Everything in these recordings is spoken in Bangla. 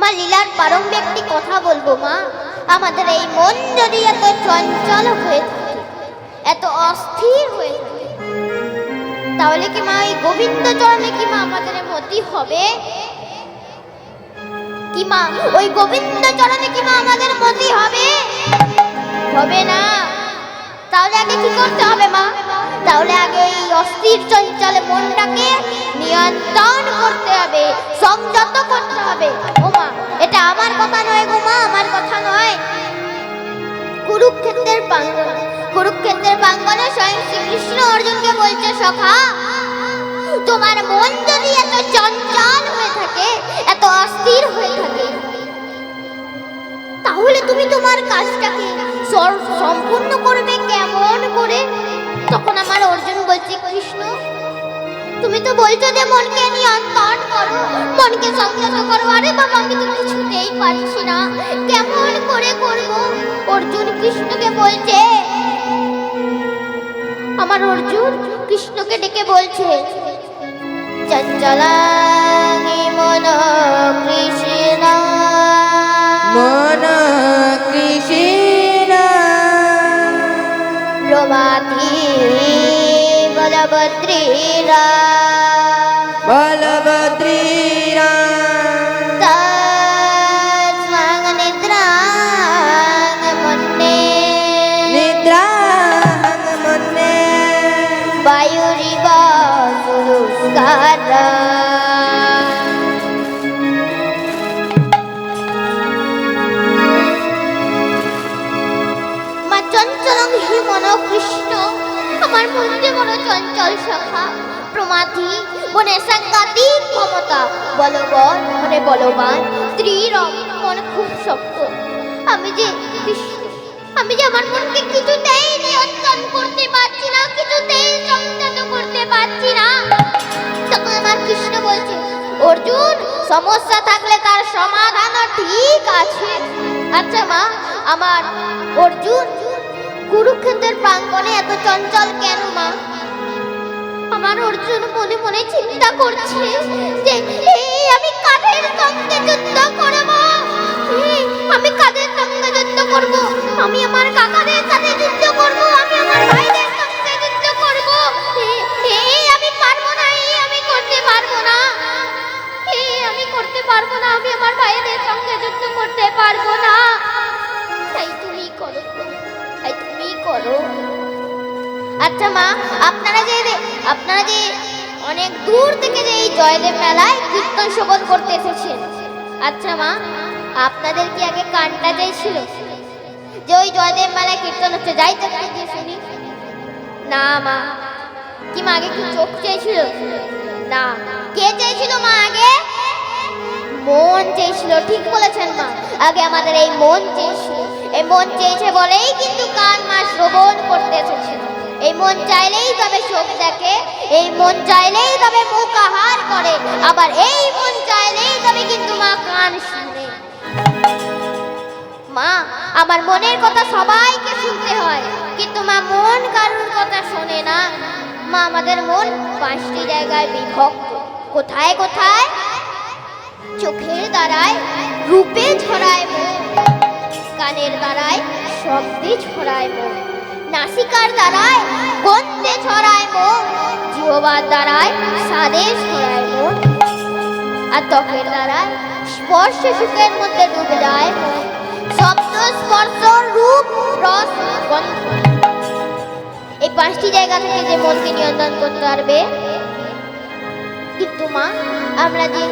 মা লীলার প্রারম্ভে একটি কথা বলব মা। আমাদের এই মন যদি এত চঞ্চল হয়ে থাকে, এত অস্থির হয়ে থাকে, তাহলে কি মা এই গোবিন্দ চরণে কি মা আমাদের মতি হবে? কি মা ওই গোবিন্দ চরণে কি মা আমাদের মতি হবে? হবে না। তাহলে আগে কি করতে হবে মা? তাহলে আগে এই অস্থির চঞ্চল মনটাকে নিয়ন্ত্রণ করতে হবে, সংযত করতে হবে। কুরুক্ষেত্রের প্রাঙ্গণ। কুরুক্ষেত্রের প্রাঙ্গণে স্বয়ং শ্রীকৃষ্ণ অর্জুনকে বলছে, সখা, তোমার মন যদি এত চঞ্চল হয়ে থাকে, এত অস্থির হয়ে থাকে, তাহলে তুমি তোমার কাজটাকে সম্পূর্ণ করবে কেমন করে? তখন আমার অর্জুন বলছে, কৃষ্ণ তুমি তো বলছো যে মনকে নিয়ন্ত্রণ করো মনকে সংযত করো। আরে বাবা আমি তো কিছুতেই পারছি না। কেমন করে করব? অর্জুন কৃষ্ণকে বলছে আমার অর্জুন কৃষ্ণকে ডেকে বলছে চঞ্চলাঙ্গি মন কৃষ্ণ। মন কৃষ্ণ। প্রমাথি বলভদ্রীরা বলভদ্রীরা চঞ্চলং হি মন কৃষ্ণ আমার মধ্যে বড় চঞ্চল সখা প্রমাথি মনে সাংঘাতিক ক্ষমতা। বলবৎ, মনে বলবান ত্রিরম মন খুব শক্ত। আমি যে আমি যে আমার মনকে কিছুতেই নিয়ন্ত্রণ করতে পারছি না, কিছুতেই সংযত করতে পারছি না। তখন আমার কৃষ্ণ বলছে, অর্জুন, সমস্যা থাকলে তার সমাধানও ঠিক আছে। আচ্ছা মা, আমার অর্জুন কুরুক্ষেত্রের প্রাঙ্গণে এত চঞ্চল কেন, মা? আমার অর্জুন মনে মনে চিন্তা করছে যে আমি কাদের সঙ্গে যুদ্ধ করব? আমি কাদের সঙ্গে যুদ্ধ করব? আমি আমার কাকাদের সাথে যুদ্ধ করব? আমি আমার ভাইদের সঙ্গে যুদ্ধ করব? আমি পারব না এই আমি করতে পারব না। আমি করতে পারব না, আমি আমার ভাইদের সঙ্গে যুদ্ধ করতে পারব না। তাই তুমি করো তাই তুমি করো। আচ্ছা মা, আপনারা যে আপনারা যে অনেক দূর থেকে যে এই জয়দেব মেলায় কীর্তন শোভন করতে এসেছেন। আচ্ছা মা, আপনাদের কি আগে কানটা চাইছিল যে ওই জয়দেব মেলায় কীর্তন হচ্ছে, যাই তো গিয়ে শুনি। না মা, কি মা, আগে কি চোখ চেয়েছিল না। কে চেয়েছিল মা আগে? মন চেয়েছিল ঠিক বলেছেন মা। আগে আমাদের এই মন চেয়েছিল এই মন চেয়েছে বলেই কিন্তু কান মা শ্রবণ করতে এসেছে এই মন চাইলেই তবে চোখ দেখে, এই মন চাইলেই তবে মুখ আহার করে, আবার এই মন চাইলেই তবে কিন্তু মা কান শুনে। মা, আমার মনের কথা সবাইকে শুনতে হয়, কিন্তু মা মন কারুর কথা শোনে না। মা, আমাদের মন পাঁচটি জায়গায় বিভক্ত। কোথায় কোথায়? চোখের দ্বারায়, রূপে ছড়ায় মন। কানের দ্বারায় শব্দে ছড়ায় মন নাসিকার দ্বারায় গন্ধে ছড়ায় মন জিহবার দ্বারায় স্বাদে ছড়ায় মন আর ত্বকের দ্বারায় স্পর্শ সুখের মধ্যে ডুবে যায় মন শব্দ, স্পর্শ, রূপ, রস, গন্ধ। এই পাঁচটি জায়গা থেকে যে মনকে নিয়ন্ত্রণ করতে পারবে, কিন্তু মা, আমরা যে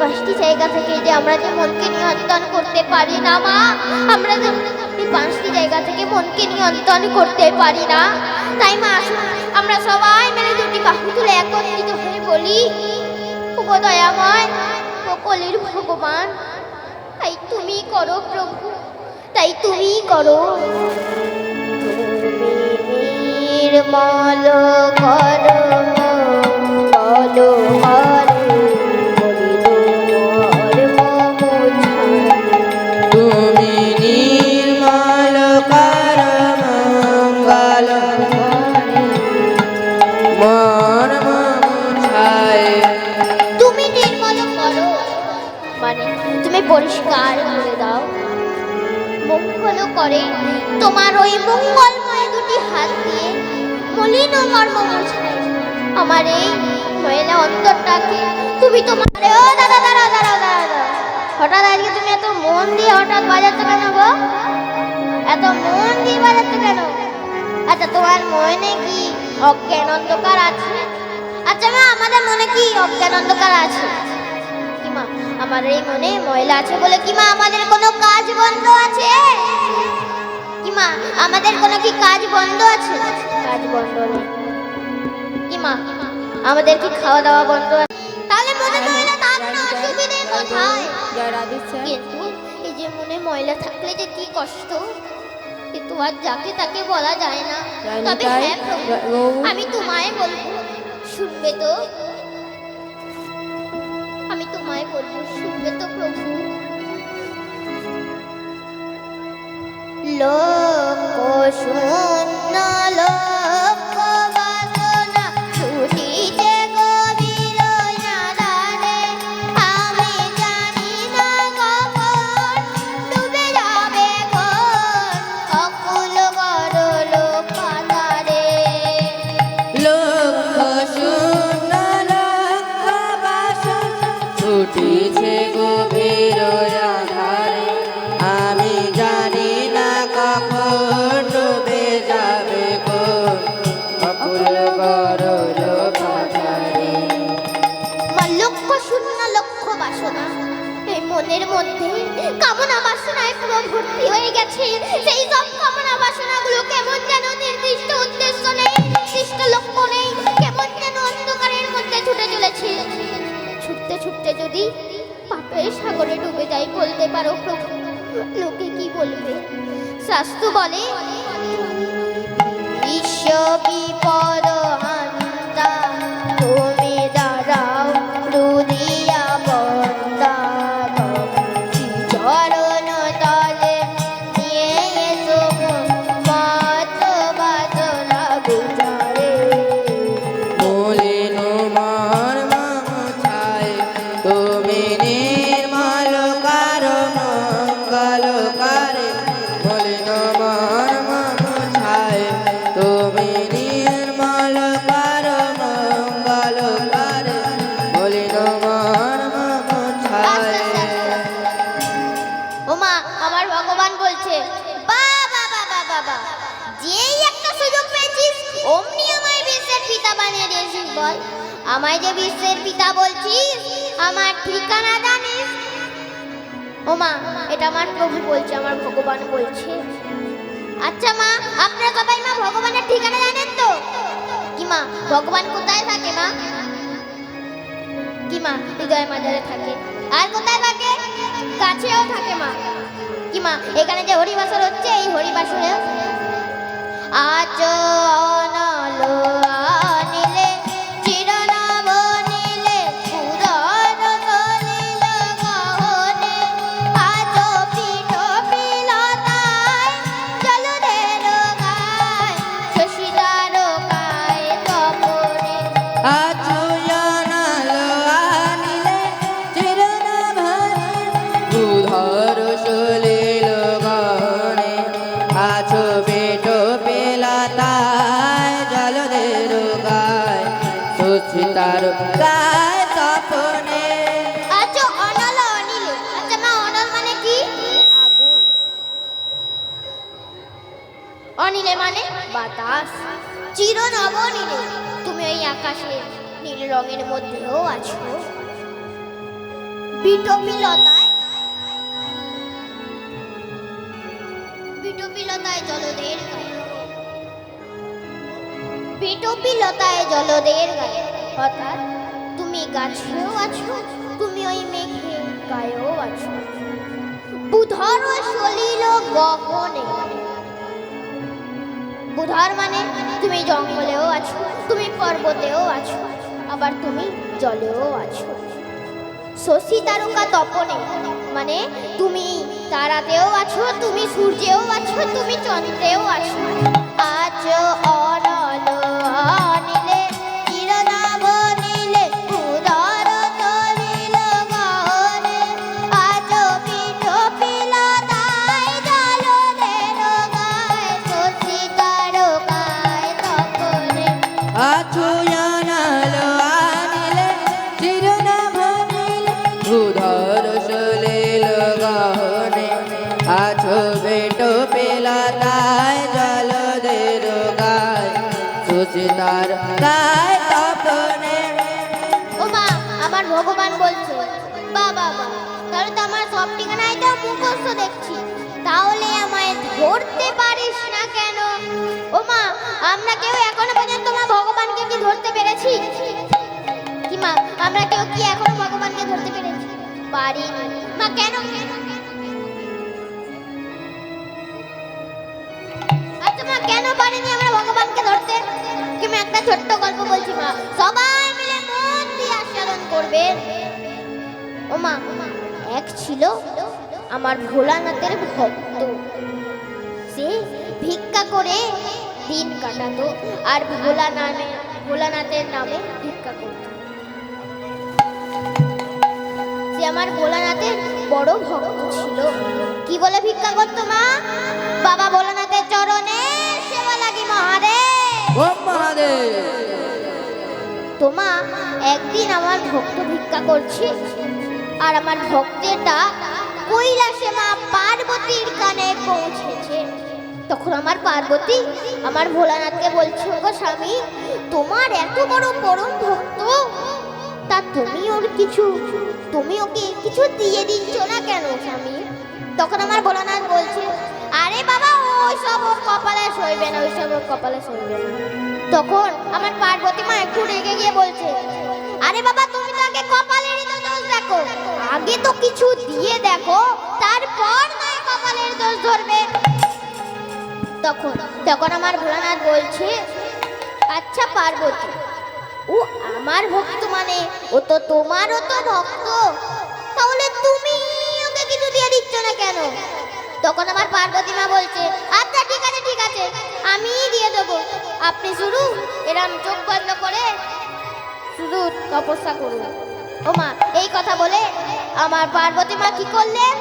পাঁচটি জায়গা থেকে যে আমরা যে মনকে নিয়ন্ত্রণ করতে পারি না, মা, আমরা যে পাঁচটি জায়গা থেকে মনকে নিয়ন্ত্রণ করতে পারি না। তাই মা, আসুন, আমরা সবাই মিলে দুটি বাহু তুলে একত্রিত হয়ে বলি ও দয়াময়, ও কলির ভগবান, তাই তুমি করো প্রভু, তাই তুমি করো। নির্মল করো মঙ্গল করে। তোমার ওই মঙ্গলময় দুটি হাত দিয়ে মলিন মর্ম মোছায় আমার এই মহিলা অন্তরটাকে তুমি তোমার ও দাদা দাঁড়া দাঁড়া দাঁড়া হঠাৎ আজকে তুমি এত মন দিয়ে হঠাৎ বাজাচ্ছ কেন গো? এত মন দিয়ে বাজাচ্ছ কেন? আচ্ছা তোমার মনে কি অজ্ঞান অন্ধকার আছে? আচ্ছা মা, আমাদের মনে কি অজ্ঞান অন্ধকার আছে? আমার এই মনে ময়লা আছে বলে কি মা আমাদের কোনো কাজ বন্ধ আছে? কি মা আমাদের কোনো কি কাজ বন্ধ আছে? কাজ বন্ধ নেই। কি মা আমাদের কি খাওয়া দাওয়া বন্ধ আছে? তাহলে মনে ময়লা থাক না অসুবিধে কোথায় কিন্তু এই যে মনে ময়লা থাকলে যে কি কষ্ট? কিন্তু আর যাকে তাকে বলা যায় না। তবে হ্যাঁ আমি তোমায় বলব শুনবে তো? আমি তোমায় বলব শুনবে তো প্রভু। লোক শূন্য লোক গেছে। সেই সব কামনা বাসনাগুলো কেমন যেন নির্দিষ্ট উদ্দেশ্য নেই, সৃষ্ট লক্ষ্য নেই, কেমন যেন অন্ধকারের মধ্যে ছুটে চলেছে। ছুটতে ছুটতে যদি পাপের সাগরে ডুবে যাই বলতে পারো প্রভু, লোকে কি বলবে? শাস্ত্র বলে বলছে বাবা বাবা বাবা যেই একটা সুযোগ পেয়েছিস, অমনি আমায় বিশ্বের পিতা বানিয়ে দিয়েছিস, বল। আমায় যে বিশ্বের পিতা বলছিস, আমার ঠিকানা জানিস? ওমা, এটা আমার প্রভু বলছে, আমার ভগবান বলছে। আচ্ছা মা, আপনারা সবাই মা, ভগবানের ঠিকানা জানেন তো? কি মা, ভগবান কোথায় থাকে, মা? কি মা, হৃদয় মাজারে থাকে। আর কোথায় থাকে? কাছেও থাকে, মা। কি মা এখানে যে হরিবাসর হচ্ছে এই হরিবাসরে আজ আকাশে নীল রঙের মধ্যেও আছো। বিটপিলতায় বিটপিলতায় জলদের বিটপিলতায় জলদের গায়ে। অর্থাৎ তুমি গাছেও আছো, তুমি ওই মেঘে গায়েও আছো। বুধর সলিল গহনে বুধর মানে তুমি জঙ্গলেও আছো। তুমি পর্বতেও আছো, আবার তুমি জলেও আছো। শশী তারকা তপনে মানে তুমি তারাতেও আছো, তুমি সূর্যেও আছো, তুমি চন্দ্রেও আছো। আজ মুখস্থ দেখছি। তাহলে আমায় ধরতে পারিস না কেন? ও মা আমরা কেউ এখনও পর্যন্ত মা ভগবানকে কি ধরতে পেরেছি? কি মা, আমরা কেউ কি এখনও ভগবানকে ধরতে পেরেছি? পারিনি। মা, কেন? আচ্ছা মা, কেন পারিনি আমরা ভগবানকে ধরতে? তুমি একটা ছোট্ট গল্প বলছি মা। সবাই মিলে মন দিয়ে আস্বাদন করবেন ও মা এক ছিল আমার ভোলানাথের ভক্ত। সে ভিক্ষা করে দিন কাটাতো আর ভোলা নামে ভোলানাথের নামে ভিক্ষা করত। সে আমার ভোলানাথের বড় ভক্ত ছিল। কি বলে ভিক্ষা করতো মা? বাবা ভোলানাথের চরণে সেবা লাগি মহাদেব। মহাদেব। তোমা একদিন আমার ভক্ত ভিক্ষা করছে আর আমার ভক্তের ডাক কৈলাসে মা পার্বতীর কানে পৌঁছেছে। তখন আমার পার্বতী আমার ভোলানাথকে বলছে গো স্বামী, তোমার এত বড় পরম ভক্ত, তা তুমি ওর কিছু, তুমি ওকে কিছু দিয়ে দিচ্ছ না কেন স্বামী? তখন আমার ভোলানাথ বলছে, আরে বাবা, ওই সব ওর কপালে সইবে না, ওই সব ওর কপালে সইবে না। তখন আমার পার্বতী মা একটু রেগে গিয়ে বলছে, আরে বাবা, তুমি তো আগে কপালেরই তো দেখো, আগে তো কিছু দিয়ে দেখো, তারপর নয় কপালের দোষ ধরবে। তখন তখন আমার ভোলানাথ বলছে আচ্ছা পার্বতী, ও আমার ভক্ত মানে ও তো তোমারও তো ভক্ত, তাহলে তুমি ওকে কিছু দিয়ে দিচ্ছ না কেন? তখন আমার পার্বতী মা বলছে আচ্ছা ঠিক আছে ঠিক আছে, আমিই দিয়ে দেবো। আপনি শুরু এরম চোখ বন্ধ করে শুধু তপস্যা করুন। ও মা এই কথা বলে আমার পার্বতী মা কি করলেন?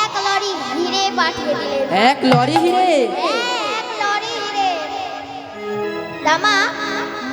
এক লরি হিরে পাঠিয়ে দিলেন। এক লরি হিরে? এক লরি হিরে। দামা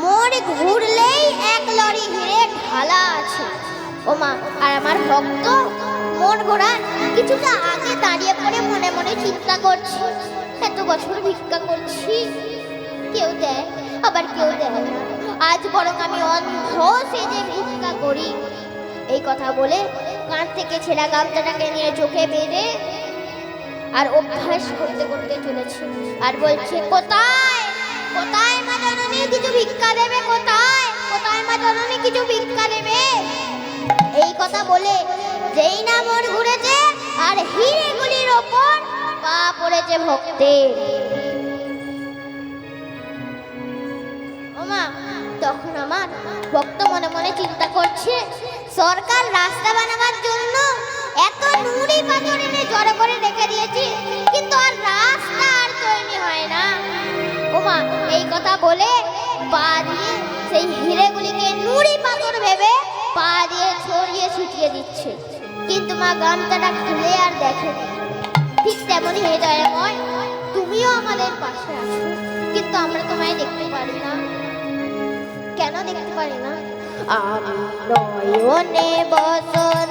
মোড় ঘুরলেই এক লরি হিরে ঢালা আছে। ও মা আর আমার ভক্ত মন ঘোরার কিছুটা আগে দাঁড়িয়ে পড়ে মনে মনে চিন্তা করছি। এত বছর ভিক্ষা করছি কেউ দেয় আবার কেউ দেয় না। আজ বরং আমি অন্ধ সেজে ভিক্ষা করি। এই কথা বলে কান থেকে ছেঁড়া গামছাটাকে নিয়ে চোখে বেঁধে আর অভ্যাস করতে করতে চলেছে। আর বলছে, কোথায়? কোথায় মা জননী? কিছু ভিক্ষা দেবে কোথায়? কোথায় মা জননী? কিছু ভিক্ষা দেবে? এই কথা বলে যেই না মন ঘুরেছে আর হিরেগুলির ওপর পা পড়েছে ভক্তের। তখন আমার ভক্ত মনে মনে চিন্তা করছে, সরকার রাস্তা বানাবার জন্য এত নুড়ি পাথর এনে জড়ো করে রেখে দিয়েছি, কিন্তু আর রাস্তা আর তৈরি হয় না। ওমা, এই কথা বলে পা দিয়ে সেই হিরেগুলিকে নুড়ি পাথর ভেবে পা দিয়ে ছড়িয়ে ছিটিয়ে দিচ্ছে। কিন্তু মা গামছাটা খুলে আর দেখে ঠিক তেমনই হয়ে যায় ময় তুমিও আমাদের পাশে আছো, কিন্তু আমরা তোমায় দেখতে পারি না। কেন দেখতে পারি না? আমি নয়নে বসন